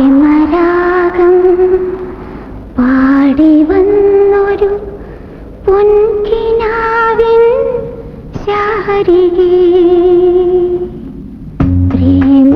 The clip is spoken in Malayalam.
പ്രേമരാഗം പാടി വന്നൊരു പൊൻകിനാവിൻ ശാരികേ പ്രേമ